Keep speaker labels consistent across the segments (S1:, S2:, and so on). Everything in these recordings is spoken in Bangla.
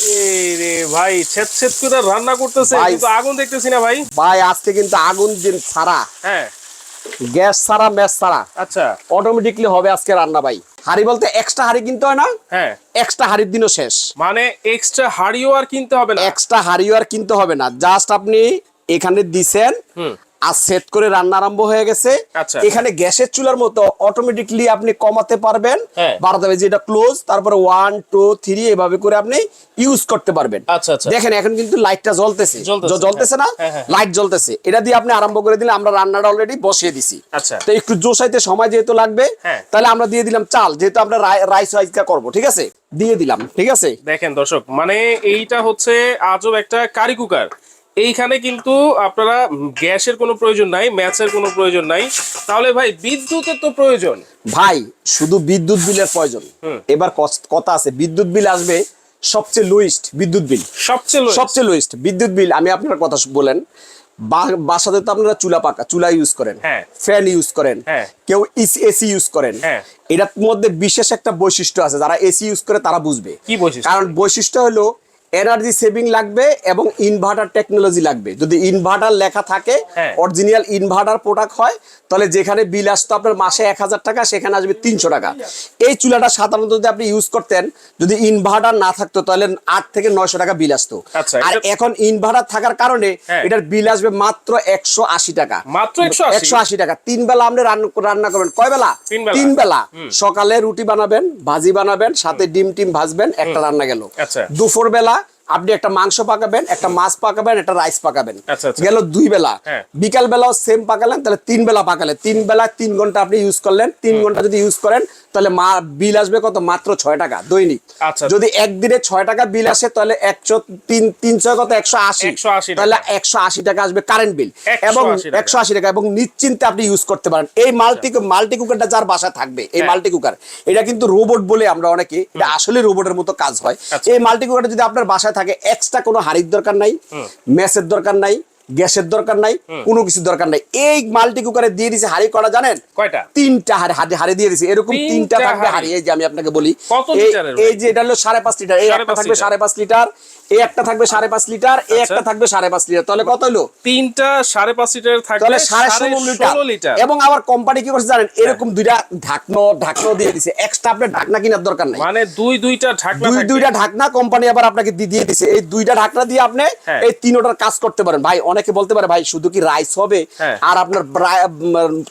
S1: রে ভাই ছেদ ছেদ করে রান্না করতেছে কিন্তু আগুন দেখতেছি না ভাই।
S2: ভাই আজকে কিন্তু আগুন দিন ছাড়া
S1: হ্যাঁ।
S2: গ্যাস ছাড়া ম্যাচ ছাড়া।
S1: আচ্ছা।
S2: অটোমেটিকলি হবে আজকে রান্না ভাই। হাড়ি বলতে এক্সট্রা হাড়ি কিনতে হয় না?
S1: হ্যাঁ।
S2: এক্সট্রা হাড়ির দিনও শেষ।
S1: মানে এক্সট্রা হাড়িও আর কিনতে হবে না?
S2: এক্সট্রা হাড়িও আর কিনতে হবে না। জাস্ট আপনি এখানে দিছেন
S1: হুম।
S2: আর সেট করে রান্না আরম্ভ হয়ে গেছে
S1: আচ্ছা।
S2: এখানে গ্যাসের চুলার মতো অটোমেটিকলি আপনি কমাতে পারবেন
S1: হ্যাঁ।
S2: বাড়াতে পারবেন যেটা ক্লোজ তারপরে ওয়ান টু থ্রি এভাবে করে আপনি ইউজ করতে পারবেন
S1: আচ্ছা, আচ্ছা।
S2: দেখেন এখন কিন্তু লাইটটা জ্বলতেছে
S1: জ্বলতেছে,
S2: না
S1: হ্যাঁ, হ্যাঁ।
S2: লাইট জ্বলতেছে এটা দিয়ে আপনি আরম্ভ করে দিলে আমরা রান্নাটা অলরেডি বসিয়ে দিছি। তো একটু জোসাইতে সময় যেহেতু লাগবে
S1: হ্যাঁ।
S2: তাহলে আমরা দিয়ে দিলাম চাল যেহেতু আমরা রাইস রাইসটা করব ঠিক আছে দিয়ে দিলাম ঠিক আছে
S1: দেখেন দর্শক মানে এইটা হচ্ছে আজব একটা কারি কুকার এইখানে কিন্তু আপনারা গ্যাসের কোনো প্রয়োজন নাই ম্যাচের কোনো প্রয়োজন নাই তাহলে ভাই বিদ্যুতের তো প্রয়োজন
S2: ভাই শুধু বিদ্যুৎ বিলের প্রয়োজন এবার কথা আছে বিদ্যুৎ বিল আসবে সবচেয়ে লোয়েস্ট বিদ্যুৎ বিল
S1: সবচেয়ে
S2: সবচেয়ে লোয়েস্ট বিদ্যুৎ বিল আমি আপনার কথা বলেন বাসাতে তো আপনারা চুলা পাকা চুলা ইউজ করেন। ফ্যান ইউজ করেন
S1: হ্যাঁ।
S2: কেউ এসি ইউজ করেন
S1: হ্যাঁ।
S2: এটার মধ্যে বিশেষ একটা বৈশিষ্ট্য আছে যারা এসি ইউজ করে তারা বুঝবে
S1: কি বৈশিষ্ট্য?
S2: কারণ বৈশিষ্ট্য হলো এনার্জি সেভিং লাগবে এবং ইনভার্টার টেকনোলজি লাগবে। যদি ইনভার্টার লেখা থাকে
S1: হ্যাঁ।
S2: অরিজিনাল ইনভার্টার প্রোডাক্ট হয় তাহলে যেখানে বিল আসতো আপনার মাসে এক হাজার টাকা সেখানে আসবে তিনশো টাকা। এই চুলাটা সাধারণত যদি আপনি ইউজ করতেন যদি ইনভার্টার না থাকতো তাহলে আট থেকে নয়শো টাকা বিল আসতো।
S1: আচ্ছা,
S2: আর এখন ইনভার্টার থাকার কারণে
S1: হ্যাঁ।
S2: এটার বিল আসবে মাত্র একশো আশি টাকা।
S1: মাত্র
S2: একশো আশি? টাকা। তিন বেলা আপনি রান্না রান্না করবেন। কয় বেলা?
S1: তিন বেলা।
S2: সকালে রুটি বানাবেন ভাজি বানাবেন সাথে ডিম টিম ভাজবেন একটা রান্না গেল।
S1: আচ্ছা।
S2: দুপুর বেলা আপনি একটা মাংস পাকাবেন একটা মাছ পাকাবেন একটা রাইস পাকাবেন।
S1: আচ্ছা, আচ্ছা।
S2: গেল দুই বেলা।
S1: হ্যাঁ।
S2: বিকাল বেলাও সেম পাকালেন তাহলে তিন বেলা পাকালেন। তিন বেলা তিন ঘণ্টা আপনি ইউজ করলেন তিন ঘণ্টা যদি ইউজ করেন তাহলে মা বিল আসবে কত? মাত্র ছয় টাকা দৈনিক।
S1: আচ্ছা।
S2: যদি একদিনে ছয় টাকা বিল আসে তাহলে একশো তিন তিনশো কত? একশো আশি। তাহলে একশো আশি টাকা আসবে কারেন্ট বিল এবং একশো আশি টাকা। এবং নিশ্চিন্তে আপনি ইউজ করতে পারেন। এই মাল্টি মাল্টি কুকারটা যার বাসায় থাকবে এই
S1: হ্যাঁ।
S2: মাল্টি কুকার এটা কিন্তু রোবট বলে আমরা অনেকে এটা আসলে রোবটের মতো কাজ হয়। এই মাল্টি কুকারটা যদি আপনার বাসায় থাকে এক্সট্রা কোনো হাড়ির দরকার নাই ম্যাচের দরকার নাই। গ্যাসের দরকার নাই কোনো কিছু দরকার নাই। এই মাল্টি কুকারে দিয়ে দিছে হাড়ি করা জানেন?
S1: কয়টা?
S2: তিনটা হাড়ি হাড়ি হাড়ি দিয়ে দিছে। এরকম
S1: তিনটা
S2: থাকবে
S1: হাড়ি।
S2: এই যে আমি আপনাকে বলি। এই- যে এটা হলো সাড়ে পাঁচ লিটার। এই একটা থাকবে। সাড়ে পাঁচ লিটার। এই একটা থাকবে সাড়ে পাঁচ লিটার। এই। একটা থাকবে সাড়ে পাঁচ লিটার। তাহলে কত হলো?
S1: তিনটা সাড়ে পাঁচ লিটার
S2: তাহলে সাড়ে ষোলো লিটার। এবং আবার কোম্পানি কি করছে জানেন? এরকম দুইটা ঢাকনো ঢাকনো দিয়ে দিছে। এক্সট্রা আপনার ঢাকনা কেনার দরকার নাই।
S1: মানে দুই দুইটা ঢাকনা
S2: দুই দুইটা ঢাকনা কোম্পানি আবার আপনাকে দিয়ে দিছে। এই দুইটা ঢাকনা দিয়ে আপনি
S1: হ্যাঁ।
S2: এই তিনোটার কাজ করতে পারেন। ভাই অনেকে বলতে পারে ভাই শুধু কি রাইস হবে?
S1: হ্যাঁ।
S2: আর আপনার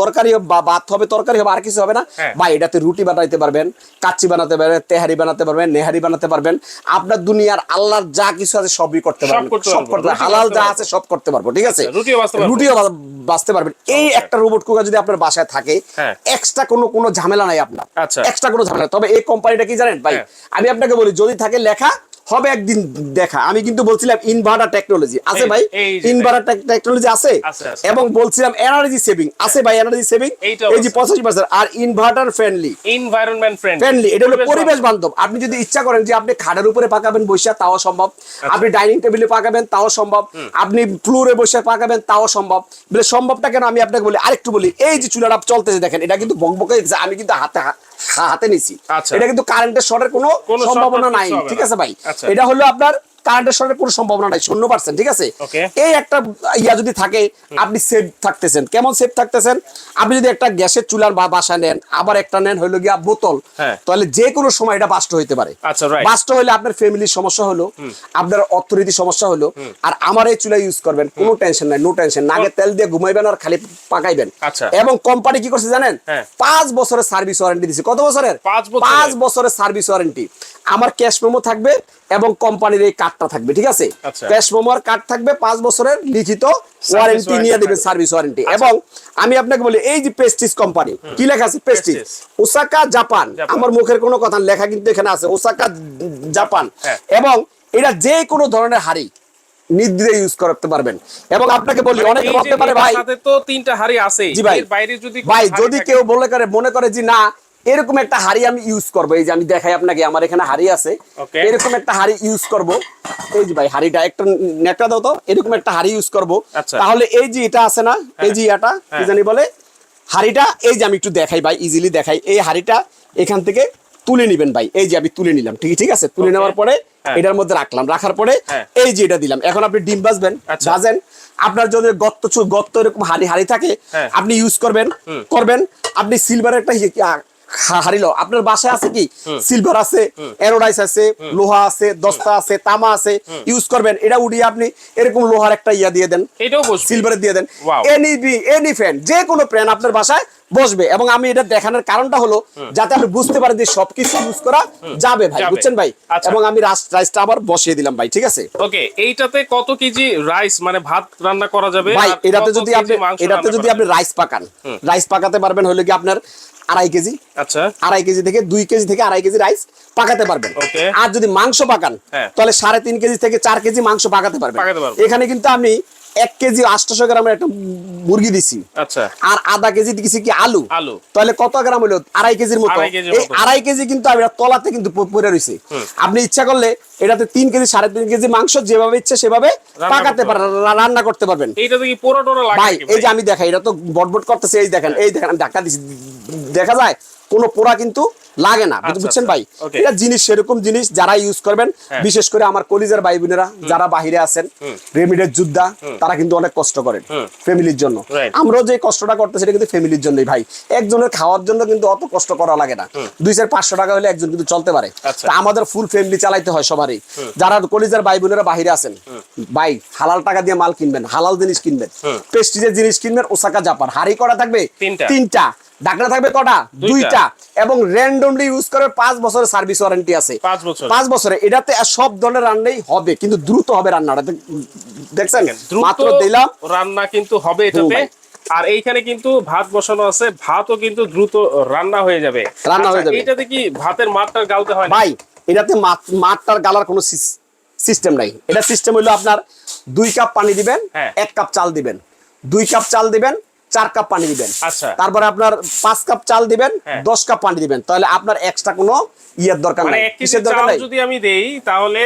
S2: তরকারি বা ভাত হবে তরকারি হবে আর কিছু হবে না।
S1: হ্যাঁ।
S2: ভাই এটাতে রুটি বানাইতে পারবেন কাচ্চি বানাতে পারবেন তেহারি বানাতে পারবেন নেহারি বানাতে পারবেন। আপনার দুনিয়ার আল্লাহর যা কিছু আছে সবই করতে পারবেন। সব করতে হালাল যা আছে সব করতে পারব ঠিক আছে?
S1: আচ্ছা, রুটিও বাঁচতে
S2: পারবেন। এই একটা রোবট কুকার যদি আপনার বাসায় থাকে
S1: হ্যাঁ।
S2: এক্সট্রা কোনো কোনো ঝামেলা নাই আপনার।
S1: আচ্ছা।
S2: এক্সট্রা কোনো ঝামেলা তবে এই কোম্পানিটা কি জানেন? ভাই
S1: হ্যাঁ।
S2: আমি আপনাকে বলি যদি থাকে লেখা হবে একদিন দেখা। আমি কিন্তু বলছিলাম ইনভার্টার টেকনোলজি আছে ভাই? ইনভার্টার টেকনোলজি আছে। এবং বলছিলাম এনার্জি সেভিং আছে ভাই এনার্জি সেভিং এই যে। পঁচাশি পার্সেন্ট আর inverter friendly
S1: environment friend
S2: friendly এটা হলো পরিবেশ বান্ধব। আপনি যদি ইচ্ছা করেন যে আপনি খাটের উপরে পাকাবেন বসে তাও সম্ভব।
S1: আচ্ছা।
S2: আপনি ডাইনিং টেবিলে পাকাবেন তাও সম্ভব। আপনি ফ্লোরে বসে পাকাবেন তাও সম্ভব। বলে সম্ভবটা কেন? আমি আপনাকে বলি আরেকটু বলি। এই যে চুলাটা চলতেছে দেখেন এটা কিন্তু বকবকে আমি কিন্তু হাতে হাতে নিছি
S1: আচ্ছা।
S2: এটা কিন্তু কারেন্টের শর্টের কোনো সম্ভাবনা নাই ঠিক আছে ভাই
S1: আচ্ছা।
S2: এটা হলো আপনার কারেন্টের শর্টের কোনো সম্ভাবনা নাই শূন্য পার্সেন্ট ঠিক আছে? এই একটা ইয়া যদি থাকে আপনি সেফ থাকতেছেন। কেমন সেফ থাকতেছেন? আপনি যদি একটা গ্যাসের চুলার বা বাসা নেন আবার একটা নেন হইল গিয়া বোতল
S1: হ্যাঁ।
S2: তাহলে যে কোনো সময় এটা বাস্ট হইতে পারে।
S1: আচ্ছা,
S2: বাস্ট হলে আপনার ফ্যামিলির সমস্যা হলো আপনার অর্থনীতি সমস্যা হলো আর আমার এই চুলা ইউজ করবেন কোনো টেনশন নাই নো টেনশন নাগে তেল দিয়ে ঘুমাইবেন আর খালি পাকাইবেন।
S1: আচ্ছা।
S2: এবং কোম্পানি কি করছে জানেন?
S1: হ্যাঁ।
S2: পাঁচ বছরের সার্ভিস ওয়ারেন্টি দিছে। কত বছরের?
S1: পাঁচ বছরের?
S2: সার্ভিস ওয়ারেন্টি আমার ক্যাশ মেমো থাকবে এবং কোম্পানির এই কার্ডটা থাকবে ঠিক আছে
S1: আচ্ছা।
S2: ক্যাশ মেমোর কার্ড থাকবে পাঁচ বছরের লিখিত ওয়ারেন্টি নিয়ে
S1: থাকবে।
S2: সার্ভিস ওয়ারেন্টি
S1: আচ্ছা।
S2: এবং আমি আপনাকে বলি এই যে পেস্টিস কোম্পানি কি লেখা আছে পেস্টিস ওসাকা জাপান
S1: জাপান।
S2: আমার মুখের কোনো কথা লেখা কিন্তু এখানে আছে ওসাকা জাপান
S1: হ্যাঁ।
S2: এবং এটা যে কোনো ধরনের হাড়ি নির্দ্বিধে ইউজ করতে পারবেন এবং আপনাকে বলি
S1: মানে
S2: অনেকে ভাবতে পারে ভাই
S1: তো তিনটা হাড়ি আছে
S2: জি ভাই
S1: বাইরে যদি
S2: ভাই যদি কেউ বলে করে মনে করে যে না এরকম একটা হাড়ি আমি ইউজ করব। এই যে আমি দেখাই আপনাকে আমার এখানে হাড়ি আছে। এরকম একটা হাড়ি ইউজ করব। এই যে ভাই হাড়িটা একটা নেকটা দাও তো। এরকম একটা হাড়ি ইউজ করব।
S1: আচ্ছা।
S2: তাহলে এই যে এটা আছে না এই যে এটা কি
S1: হ্যাঁ।
S2: জানি বলে? হাড়িটা এই যে আমি একটু দেখাই ভাই ইজিলি দেখাই। এই হাড়িটা এখান থেকে তুলে নিবেন ভাই। এই যে আমি তুলে নিলাম ঠিক ঠিক আছে? তুলে নেওয়ার পরে
S1: হ্যাঁ।
S2: এটার মধ্যে রাখলাম। রাখার পরে
S1: হ্যাঁ।
S2: এই যে এটা দিলাম। এখন আপনি ডিম বাজবেন
S1: আচ্ছা।
S2: ভাজেন। আপনার যদি গর্ত চু- গর্ত এরকম হাড়ি হাড়ি থাকে
S1: হ্যাঁ।
S2: আপনি ইউজ করবেন করবেন। আপনি সিলভারের একটা হা- হাড়ি লো আপনার বাসায় আছে কি? সিলভার আছে অ্যারোডাইস আছে লোহা আছে দস্তা আছে তামা আছে ইউজ করবেন। এটা উঠিয়ে আপনি এরকম লোহার একটা ইয়া দিয়ে দেন।
S1: এটাও বসবে।
S2: সিলভারে দিয়ে দেন। এনি বি এনি ফ্যান যে কোনো ফ্যান আপনার বাসায় বসবে। এবং আমি এটা দেখানোর কারণটা হলো যাতে আপনি বুঝতে পারেন যে সবকিছু ইউজ করা যাবে ভাই বুঝছেন ভাই?
S1: আচ্ছা।
S2: এবং আমি রাইসটা আবার বসিয়ে দিলাম ভাই ঠিক আছে?
S1: ওকে এইটাতে কত কেজি রাইস মানে ভাত রান্না করা যাবে?
S2: ভাই এটাতে যদি আপনি এটাতে যদি আপনি রাইস পাকান রাইস পাকাতে পারবেন হলো কি আপনার আড়াই কেজি।
S1: আচ্ছা।
S2: আড়াই কেজি থেকে দুই কেজি থেকে আড়াই কেজি রাইস পাকাতে পারবেন। আর যদি মাংস পাকান
S1: হ্যাঁ।
S2: তাহলে সাড়ে তিন কেজি থেকে চার কেজি মাংস পাকাতে পারবেন।
S1: পাকাতে পারবেন।
S2: এখানে কিন্তু আমি এক কেজি আটশো গ্রামের একটা মুরগি দিছি।
S1: আচ্ছা।
S2: আর আধা কেজি দিছি কি আলু?
S1: আলু।
S2: তাহলে কত গ্রাম হলো? আড়াই কেজির মতো। এই আড়াই কেজি কিন্তু আমি তলাতে কিন্তু প- পড়ে রয়েছে আপনি ইচ্ছা করলে এটাতে তিন কেজি সাড়ে তিন কেজি মাংস যেভাবে ইচ্ছে সেভাবে পাকাতে পারেন রান্না করতে পারবেন। ভাই এই যে আমি দেখাই এটা তো বটবট করতেছে এই দেখেন এই দেখেন আমি ধাক্কা দিছি। দেখা যায় কোনো পোড়া কিন্তু লাগে না।
S1: আচ্ছা,
S2: বুঝছেন
S1: আচ্ছা।
S2: ভাই? এটা জিনিস সেরকম জিনিস যারা ইউজ করবেন
S1: হ্যাঁ।
S2: বিশেষ করে আমার কলিজার ভাই বোনেরা যারা বাহিরে আছেন রেমিডের যোদ্ধা তারা কিন্তু অনেক কষ্ট করেন ফ্যামিলির জন্য। আমরাও যে কষ্টটা করতেছি সেটা কিন্তু ফ্যামিলির জন্যই ভাই। একজনের খাওয়ার জন্য কিন্তু অত কষ্ট করা লাগে না। দুই চার পাঁচশো টাকা হলে একজন কিন্তু চলতে পারে।
S1: আচ্ছা।
S2: তা আমাদের ফুল ফ্যামিলি চালাইতে হয় সবারই। যারা কলিজার ভাই বোনেরা বাহিরে আছেন ভাই হালাল টাকা দিয়ে মাল কিনবেন হালাল জিনিস কিনবেন পেস্টিজের জিনিস কিনবেন ওসাকা জাপান হাড়ি করা থাকবে
S1: তিনটা।
S2: ঢাকনা থাকবে কটা?
S1: দুইটা।
S2: এবং র্যান্ডমলি ইউজ করে পাঁচ বছরের সার্ভিস ওয়ারেন্টি আছে।
S1: পাঁচ বছর।
S2: এটাতে সব ধরনের রান্নাই হবে কিন্তু দ্রুত হবে রান্নাটা। দেখছেন? মাত্র দিলাম।
S1: রান্না কিন্তু হবে এটাতে। আর এইখানে কিন্তু ভাত বসানো আছে। ভাতও কিন্তু দ্রুত রান্না হয়ে যাবে।
S2: রান্না হয়ে
S1: আচ্ছা,
S2: যাবে।
S1: এটাতে কি ভাতের মাঠটা গালতে হয়
S2: ভাই এটাতে মাত- মাঠটার গালার কোনো সিস্টেম নাই। এটা সিস্টেম হলো আপনার দুই কাপ পানি দিবেন
S1: হ্যাঁ।
S2: এক কাপ চাল দিবেন। দুই কাপ চাল দিবেন চার কাপ পানি দিবেন।
S1: আচ্ছা।
S2: তারপরে আপনার পাঁচ কাপ চাল দিবেন
S1: হ্যাঁ।
S2: দশ কাপ পানি দিবেন। তাহলে আপনার এক্সট্রা কোনো ইয়ের দরকার
S1: মানে
S2: নাই। কিসের দরকার
S1: চাল
S2: নাই?
S1: যদি আমি দেই তাহলে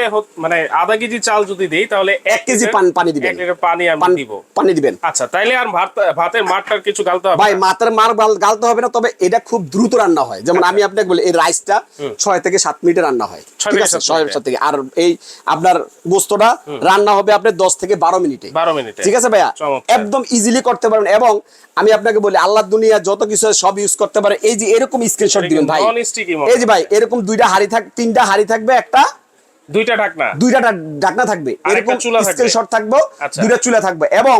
S1: মানে আধা কেজি চাল যদি দেই তাহলে
S2: এক কেজি পানি দিবেন।
S1: পানি আমি দিব।
S2: পানি দিবেন।
S1: আচ্ছা তাইলে আর ভাত ভাতের মাঠটার কিছু গালতে হবে
S2: ভাই
S1: না?
S2: মাত্রার মার গালতে হবে না তবে এটা খুব দ্রুত রান্না হয়। যেমন আমি আপনাকে বলি এই রাইসটা ছয় থেকে সাত মিনিটে রান্না হয়। ঠিক আছে? ছয় সাত থেকে। আর এই আপনার গোস্তটা রান্না হবে আপনার দশ থেকে বারো মিনিটে।
S1: 12 মিনিটে।
S2: ঠিক আছে ভাইয়া? একদম ইজিলি করতে পারবেন এবং আমি আপনাকে বলি আল্লাহ দুনিয়া যত কিছু সব ইউজ করতে পারে। এই যে এরকম স্ক্রিনশট দিবেন ভাই। এই যে ভাই এরকম দুইটা হাড়ি থাক তিনটা হাড়ি থাকবে একটা
S1: দুইটা ঢাকনা।
S2: দুইটা ঢাকনা থাকবে। এরকম
S1: চুলা থাকবে।
S2: স্ক্রিনশট থাকবে
S1: আচ্ছা।
S2: দুইটা চুলা থাকবে। এবং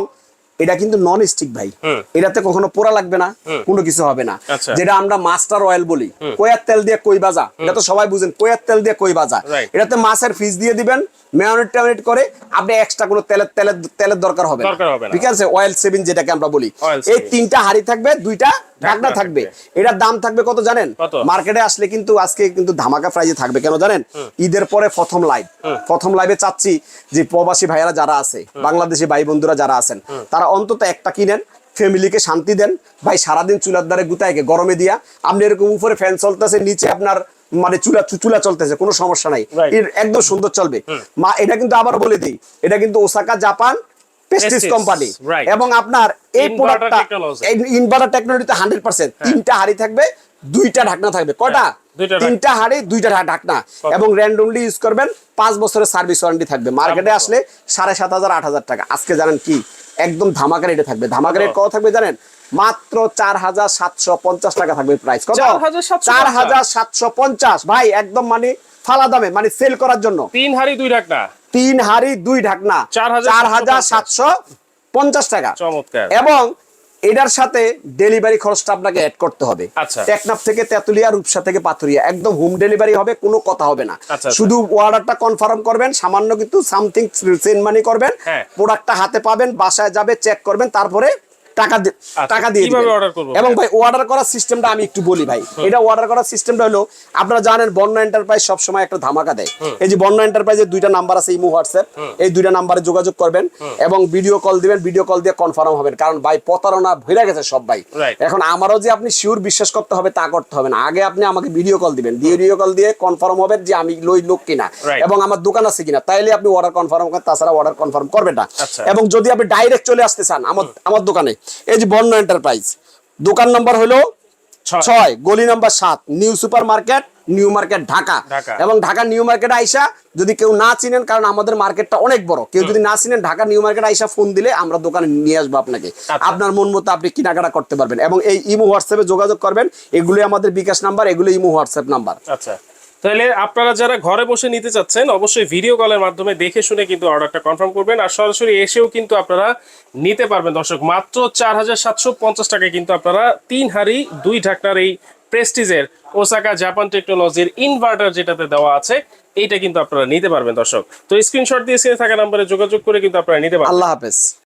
S2: এটা কিন্তু নন স্টিক ভাই এটাতে কখনো পোড়া লাগবে না কোনো কিছু হবে না।
S1: আচ্ছা।
S2: যেটা আমরা মাস্টার অয়েল বলি। কয়ার তেল দিয়ে কই বাজা? এটা তো সবাই বুঝেন কয়ার তেল দিয়ে কই
S1: বাজা?
S2: এটাতে মাছের ফিস দিয়ে দিবেন মেয়নেট টেমনেট করে আপনি এক্সট্রা কোনো তেলের তেলের তেলের দরকার হবে। ঠিক আছে? অয়েল সেভিং যেটাকে আমরা বলি। এই তিনটা হাড়ি থাকবে দুইটা ঢাকনা থাকবে। এটার দাম থাকবে কত জানেন? মার্কেটে আসলে কিন্তু আজকে কিন্তু ধামাকা প্রাইজে থাকবে। কেন জানেন? ঈদের পরে প্রথম লাইভ প্রথম লাইভে চাচ্ছি যে প্রবাসী ভাইয়ারা যারা আছে বাংলাদেশি ভাই বন্ধুরা যারা আছেন তারা অন্তত একটা কিনেন ফ্যামিলিকে শান্তি দেন। ভাই সারাদিন চুলার দ্বারে গুতাইকে গরমে দিয়া আপনি এরকম উপরে ফ্যান চলতেছে নিচে আপনার মানে চুলা চুলা চলতেছে কোনো সমস্যা নাই। একদম সুন্দর চলবে। মা এটা কিন্তু আবার বলে দিই এটা কিন্তু ওসাকা জাপান পেস্টিস কোম্পানি এবং আপনার এই প্রোডাক্টটা ইনভার্টার টেকনোলজিতে হান্ড্রেড পার্সেন্ট তিনটা হাড়ি থাকবে দুইটা ঢাকনা থাকবে। কয়টা?
S1: হ্যাঁ।
S2: তিনটা হাড়ি দুইটা ঢাকনা। এবং র্যান্ডমলি ইউজ করবেন পাঁচ বছরের সার্ভিস ওয়ারেন্টি থাকবে। মার্কেটে আসলে সাড়ে সাত হাজার আট হাজার টাকা। আজকে জানেন কি? একদম ধামাকা রেটে থাকবে। ধামাকা রেট
S1: কত?
S2: কত থাকবে জানেন? মাত্র চার হাজার সাতশো পঞ্চাশ টাকা থাকবে প্রাইস কত? চার হাজার সাতশো পঞ্চাশ। ভাই একদম মানে ফালা দামে মানে সেল করার জন্য।
S1: তিন হাড়ি দুই ঢাকনা।
S2: তিন হাড়ি দুই ঢাকনা। চার হাজার সাতশো পঞ্চাশ। টাকা। এবং এটার সাথে ডেলিভারি খরচটা আপনাকে অ্যাড করতে হবে।
S1: আচ্ছা।
S2: টেকনাফ থেকে তেতুলিয়া রূপসা থেকে পাথুরিয়া। একদম হোম ডেলিভারি হবে কোনো কথা হবে না।
S1: আচ্ছা।
S2: শুধু অর্ডারটা কনফার্ম করবেন সামান্য কিন্তু সামথিং সেন্ড মানি করবেন।
S1: হ্যাঁ।
S2: প্রোডাক্টটা হাতে পাবেন বাসায় যাবে চেক করবেন তারপরে টাকা
S1: আচ্ছা,
S2: টাকা দিয়ে
S1: কীভাবে
S2: এবং ভাই? অর্ডার করার সিস্টেমটা আমি একটু বলি ভাই। এটা অর্ডার করার সিস্টেমটা হলো আপনারা জানেন বন্যা এন্টারপ্রাইজ সব সময় একটা ধামাকা দেয়। এই যে বন্যা এন্টারপ্রাইজের দুইটা নাম্বার আছে ইমো হোয়াটসঅ্যাপ। এই দুইটা নাম্বারে যোগাযোগ করবেন এবং ভিডিও কল দিবেন ভিডিও কল দিয়ে কনফার্ম হবেন। কারণ ভাই প্রতারণা ভরে গেছে সব ভাই। এখন আমারও যে আপনি শিওর বিশ্বাস করতে হবে তা করতে হবে না। আগে আপনি আমাকে ভিডিও কল দিবেন। ভিডিও কল দিয়ে কনফার্ম হবেন যে আমি লই লোক কিনা। এবং আমার দোকান আছে কিনা। তাইলে আপনি অর্ডার কনফার্ম করেন তাছাড়া অর্ডার কনফার্ম করবেন না।
S1: আচ্ছা।
S2: এবং যদি আপনি ডাইরেক্ট চলে আসতে চান আমার আমার দোকানে এই যে বর্ণ এন্টারপ্রাইজ দোকান নম্বর হলো
S1: ছয়।
S2: গলি নাম্বার সাত new super market new market Dhaka
S1: Dhaka.
S2: এবং ঢাকা নিউ মার্কেট আইসা যদি কেউ না চিনেন কারণ আমাদের মার্কেটটা অনেক বড় কেউ যদি না চিনেন ঢাকা নিউ মার্কেট আইসা ফোন দিলে আমরা দোকানে নিয়ে আসব আপনাকে
S1: আচ্ছা।
S2: আপনার মন মতো আপনি কেনাকাটা করতে পারবেন এবং এই ইমো হোয়াটসঅ্যাপে যোগাযোগ করবেন এগুলি আমাদের বিকাশ নাম্বার এগুলো ইমো হোয়াটসঅ্যাপ নাম্বার
S1: আচ্ছা তাহলে আপনারা যারা ঘরে বসে নিতে চাচ্ছেন, অবশ্যই ভিডিও কলের মাধ্যমে দেখে শুনে কিন্তু অর্ডারটা কনফার্ম করবেন। আর সরাসরি এসেও কিন্তু আপনারা নিতে পারবেন, দর্শক। মাত্র চার হাজার সাতশো পঞ্চাশ টাকায় কিন্তু আপনারা তিন হাড়ি, দুই ঢাকনার এই প্রেস্টিজের ওসাকা জাপান টেকনোলজির ইনভার্টার যেটাতে দেওয়া আছে, এইটা কিন্তু আপনারা নিতে পারবেন, দর্শক। তো স্ক্রিনশট দিয়ে থাকা নাম্বারে যোগাযোগ করে কিন্তু আপনারা নিতে পারবেন।
S2: আল্লাহ হাফেজ।